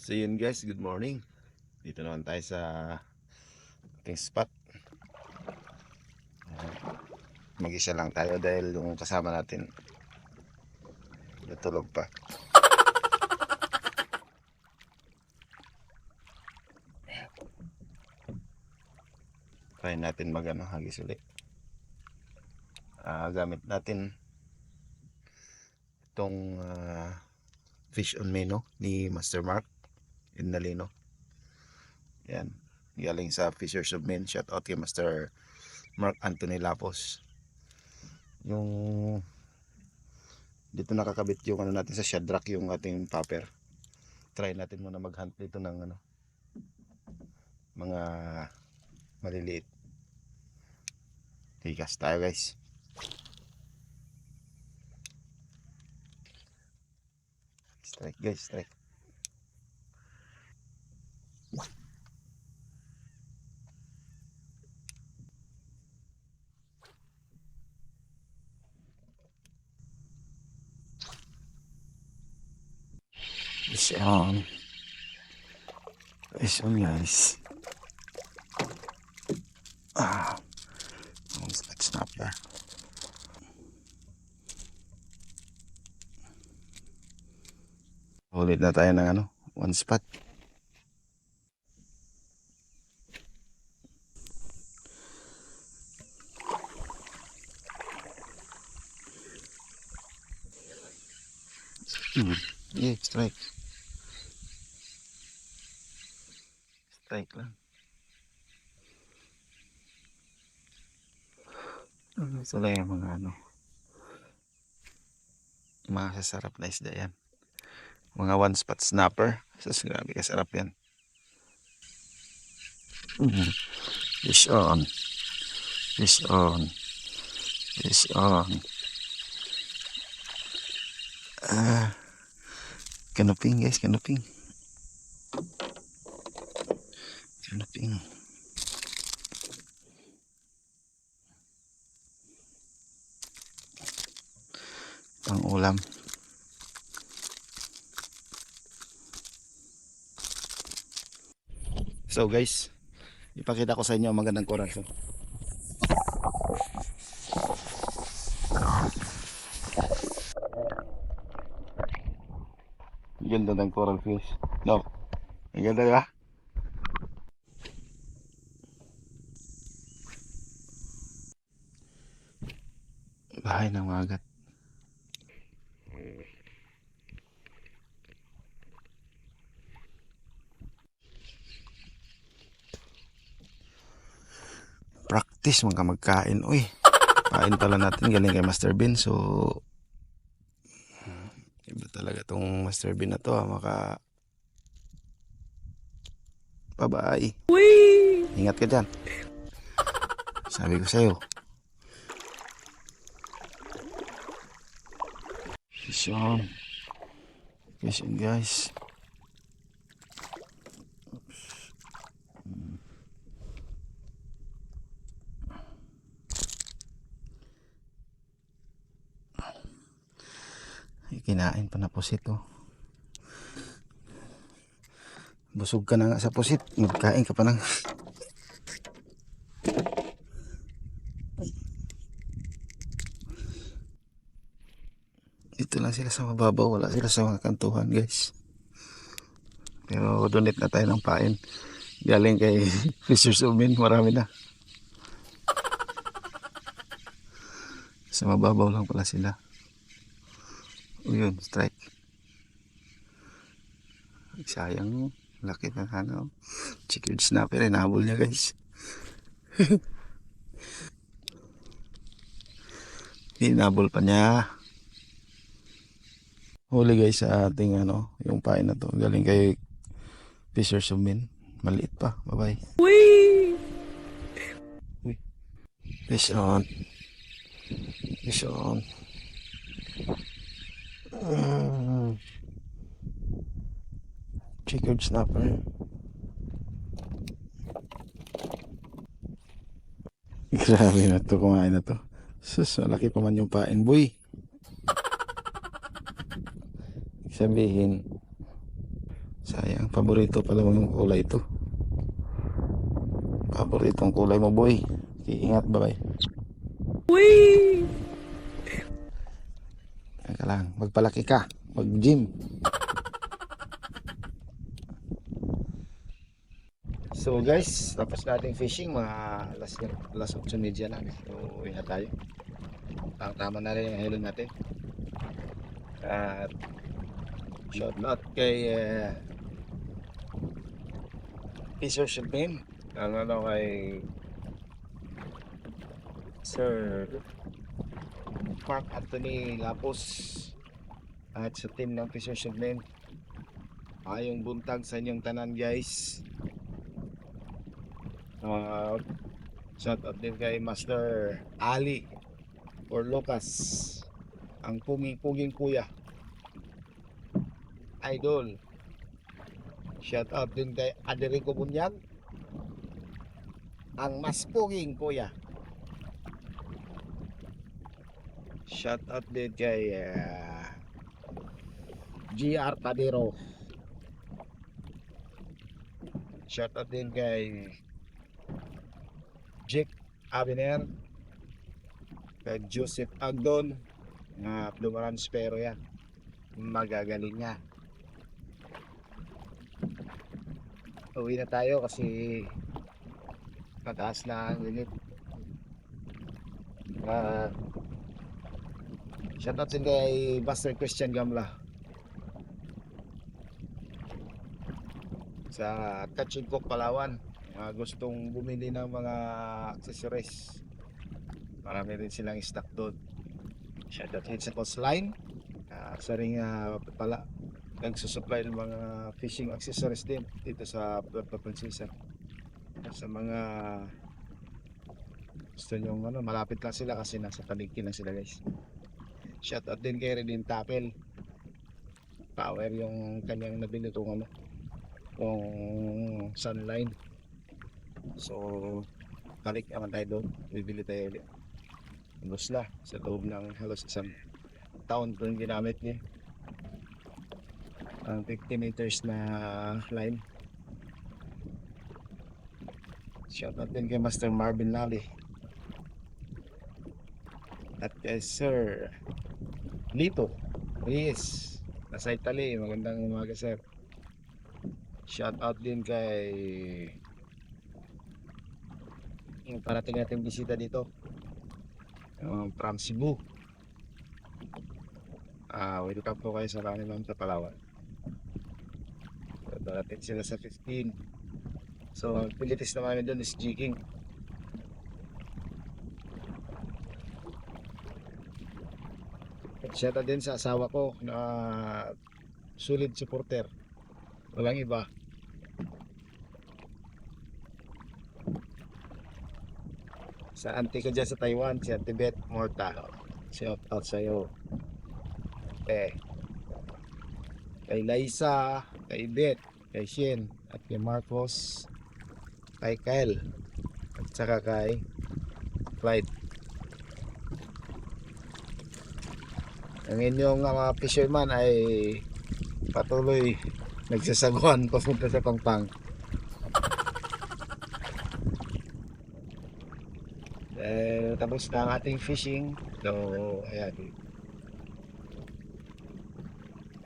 So yun guys, good morning. Dito naman tayo sa ating spot. Mag-isa lang tayo dahil yung kasama natin natulog pa. Try natin mag ano, hagis ulit. Ah, gamit natin itong ah, fish on menu ni Master Mark Indalino. Yan. Galing sa Fishers of Men. Shout out kay Master Mark Anthony Lapos. Yung dito nakakabit yung ano natin sa Shadrack yung ating popper. Try natin muna mag-hunt dito ng ano mga maliliit. Tigas tayo guys. Strike guys, strike. Fish on. Fish on guys. Ah. Let's let's stop there. Ulit na tayo ng ano, one spot. Hmm. Yeah, strike. Strike lang. Ano sila yung mga ano. Mga sasarap na isda yan. Mga one spot snapper. Sas grabe kasarap yan. Mm. fish on. Fish on. Fish on. Ah. Kanuping guys kanuping kanuping pang ulam So guys, ipakita ko sa inyo ang magandang coral. So, Ang ganda ng coral fish. No? Ang ganda ba? Bahay ng magat. practice mga magkain. Uy, kain pala natin galing kay Master Bean. So, iba talaga tong Master Bean na to. Ha. Maka, bye-bye. Ingat ka dyan. Sabi ko sa'yo. Fish on. Fish on guys. Ay, Kinain pa na pusit oh. Busog ka na nga sa pusit. Magkain ka pa ng... Sila sa mababaw. Wala sila sa mga kantuhan guys. Pero donate na tayo ng pain. Galing kay Fishers of Men. Marami na. Sa mababaw lang pala sila. O yun, strike. Sayang, laki pa ano. Chicken snapper, inahabol niya guys. Hinabol pa niya. Huli guys sa ating ano, yung pain na to. Galing kay Fishers of Men. Maliit pa. Bye-bye. Uy! Fish on. Fish on. Mm. Checkered snapper. Grabe na to, kumain na to. Sus, malaki pa man yung pain, boy. Sabihin, Sayang, paborito pala ng kulay ito. Paboritong kulay mo, boy. Iingat, bye. Whee! Teka lang, magpalaki ka. Mag-gym. So guys, tapos nating fishing mga alas, alas 8.30 na. So uwi na tayo. Tama, na rin yung hilo natin. At shout out kay uh, Fisher Shipin. Ano ano kay Sir Mark Anthony Lapos at sa team ng Fisher Shipin. Ayong buntag sa inyong tanan guys. Uh, shout out din kay Master Ali or Lucas ang puging-puging kuya idol. Shout out din kay Aderico Bunyag ang mas puging kuya. Shout out din kay uh, GR Tadero. Shout out din kay Jake Abiner. Kay Joseph Agdon. Na Plumaran Spero yan magagaling nga uwi na tayo kasi mataas na ang init. Uh, shoutout din kay Buster Christian Gamla. Sa Kachigkok Palawan. Mga gustong bumili ng mga accessories. Marami rin silang stock doon. Shoutout sa coastline. Uh, sa ring uh, pala nagsusupply ng mga fishing accessories din dito sa Puerto Princesa sa mga gusto nyo ano, malapit lang sila kasi nasa paligid lang sila guys. Shoutout din kay Redin Tapel. Power yung kanyang nabili kong ano kung sunline. So balik naman tayo doon. Bibili tayo ulit. Busla sa loob ng halos isang taon yung ginamit niya ang 50 meters na line. Shout out din kay Master Marvin Lally. At kay Sir Lito yes nasa Italy magandang umaga sir. Shout out din kay yung parating natin bisita dito. Um, from Cebu. Ah welcome po kayo sa Rani Ma'am sa Palawan so, darating sila sa 15 so ang pilitis naman namin doon is jigging at din sa asawa ko na solid supporter walang iba sa auntie ko dyan sa Taiwan, si Auntie Beth Morta. Shout out sa'yo. Eh. Kay Liza, kay Beth, kay Shin, at kay Marcos, kay Kyle, at saka kay Clyde. Ang inyong mga fisherman ay patuloy nagsasaguan papunta sa Pangpang. Eh, tapos na ang ating fishing. So, ayan.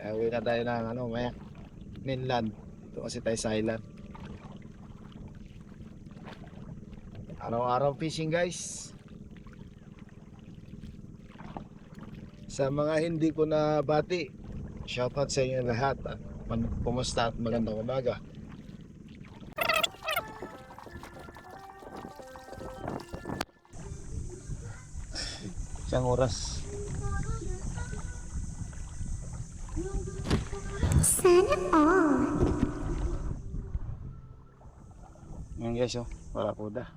Eh, uwi na tayo ng ano, maya, mainland. Ito kasi tayo sa island. Araw-araw fishing guys. Sa mga hindi ko na bati, shoutout sa inyo lahat. At man- kumusta at magandang umaga. Isang oras. Yan guys oh, wala po da.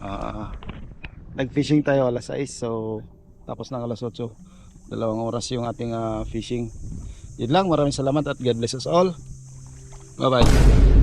Ah, nag-fishing tayo alas 6 so tapos ng alas 8. Dalawang oras yung ating ah, fishing. Yun lang, maraming salamat at God bless us all. Bye bye.